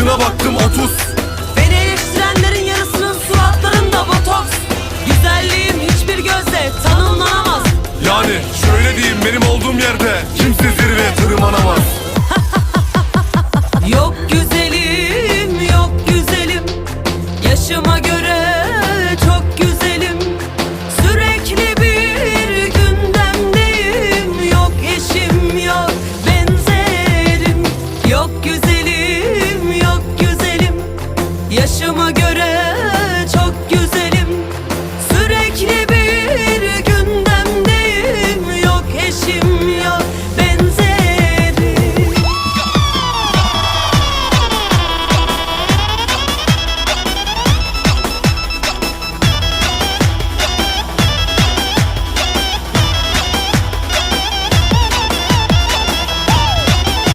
yaşına baktım 30 Beni eleştirenlerin yarısının suratlarında botoks. Güzelliğim hiçbir gözle tanımlanamaz. Yani şöyle diyeyim benim olduğum yerde kimse zirveye tırmanamaz. Yok güzelim yok güzelim. Yaşıma göre çok güzel. yaşıma göre